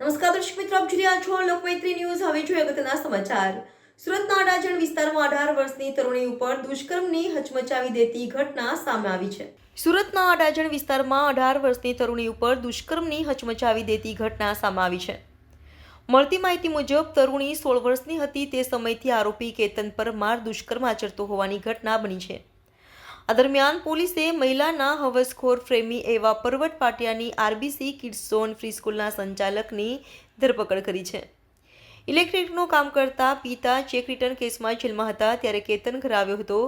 નમસ્કાર દર્શક મિત્રો, આપ જોઈ છો લોકમૈત્રી ન્યૂઝ. હવે જોઈએ અગત્યના સમાચાર. સુરતના અડાજણ વિસ્તારમાં અઢાર વર્ષની તરુણી ઉપર દુષ્કર્મની હચમચાવી દેતી ઘટના સામે આવી છે. સુરતના અડાજણ વિસ્તારમાં અઢાર વર્ષની તરુણી ઉપર દુષ્કર્મની હચમચાવી દેતી ઘટના સામે આવી છે. મળતી માહિતી મુજબ, તરુણી સોળ વર્ષની હતી તે સમયથી આરોપી કેતન પરમાર દુષ્કર્મ આચરતો હોવાની ઘટના બની છે. આ દરમિયાન પોલીસે મહિલાના હવસખોર પ્રેમી એવા પર્વત પાટિયાની આરબીસી કિડ્સ ઝોન ફ્રી સ્કૂલના સંચાલકની ધરપકડ કરી છે. ઇલેક્ટ્રિકનું કામ કરતા પિતા ચેક રિટર્ન કેસમાં જેલમાં હતા ત્યારે કેતન ઘરે આવ્યો હતો,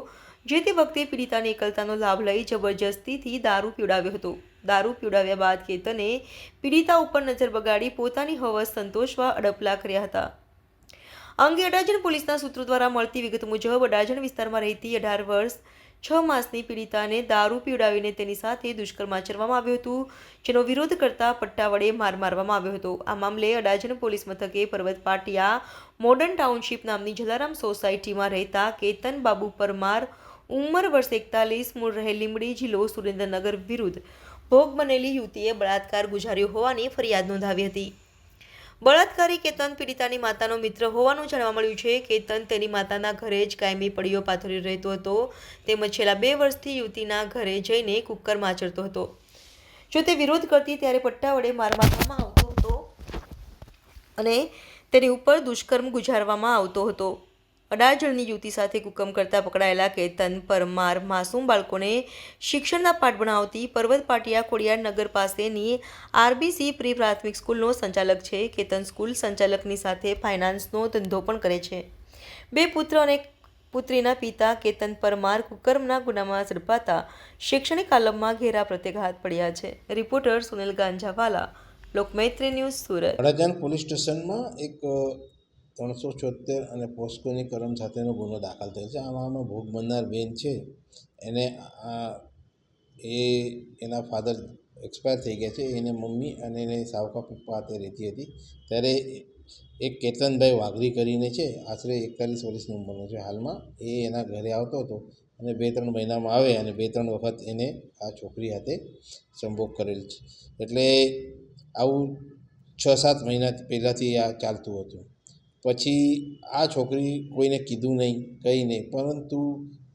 જે તે વખતે પીડિતાની એકલતાનો લાભ લઈ જબરજસ્તીથી દારૂ પીવડાવ્યો હતો. દારૂ પીવડાવ્યા બાદ કેતને પીડિતા ઉપર નજર બગાડી પોતાની હવસ સંતોષવા અડપલા કર્યા હતા. અંગે અડાજણ પોલીસના સૂત્રો દ્વારા મળતી વિગત મુજબ અડાજણ વિસ્તારમાં રહેતી અઢાર વર્ષ છ માસની પીડિતાને દારૂ પીવડાવીને તેની સાથે દુષ્કર્મ આચરવામાં આવ્યું હતું, જેનો વિરોધ કરતા પટ્ટા વડે માર મારવામાં આવ્યો હતો. આ મામલે અડાજણ પોલીસ મથકે પર્વત પાટિયા મોડર્ન ટાઉનશીપ નામની જલારામ સોસાયટીમાં રહેતા કેતન બાબુ પરમાર ઉંમર વર્ષ એકતાલીસ, મૂળ રહે લીમડી જિલ્લો સુરેન્દ્રનગર વિરુદ્ધ ભોગ બનેલી યુવતીએ બળાત્કાર ગુજાર્યો હોવાની ફરિયાદ નોંધાવી હતી. બળાત્કારી કેતન પીડિતાની માતાનો મિત્ર હોવાનું જાણવા મળ્યું છે કેતન તેની માતાના ઘરે જ કાયમી પડીઓ પાથરી રહેતો હતો. તેમજ છેલ્લા બે વર્ષથી યુવતીના ઘરે જઈને કુકરમાં આચરતો હતો. જો તે વિરોધ કરતી ત્યારે પટ્ટા વડે માર મારવામાં આવતો હતો અને તેની ઉપર દુષ્કર્મ ગુજારવામાં આવતો હતો. અડાજણની યુવતી સાથે કુકમ કરતા પકડાયેલા કેતન પરમાર માસૂમ બાળકોને શિક્ષણના પાઠ ભણાવતી પર્વત પાટિયા ખોડિયાર નગર પાસેની આરબીસી પ્રી પ્રાથમિક સ્કૂલનો સંચાલક છે. કેતન સ્કૂલ સંચાલકની સાથે ફાઇનાન્સનો ધંધો પણ કરે છે. બે પુત્ર અને પુત્રીના પિતા કેતન પરમાર કુકર્મના ગુનામાં ઝડપાતા શૈક્ષણિક આલમમાં ઘેરા પ્રત્યાઘાત પડ્યા છે. Reporter Sunil Ganjawala, Lokmaitri news Surat. Police સ્ટેશનમાં એક ત્રણસો છોતેર અને પોસ્કોની કલમ સાથેનો ગુનો દાખલ થયો છે. આમાં ભોગ બનનાર બેન છે. એને એ એના ફાધર એક્સપાયર થઈ ગયા છે. એને મમ્મી અને એને સાવકા પપ્પા હાથે રહેતી હતી. ત્યારે એક કેતનભાઈ વાઘરી કરીને છે, આશરે એકતાલીસ વર્ષની ઉંમરનો છે હાલમાં. એ એના ઘરે આવતો હતો અને બે ત્રણ મહિનામાં આવે અને બે ત્રણ વખત એને આ છોકરી હાથે સંભોગ કરેલ છે. એટલે આવું છ સાત મહિના પહેલાંથી આ ચાલતું હતું. પછી આ છોકરી કોઈને કીધું નહીં કંઈ નહીં. પરંતુ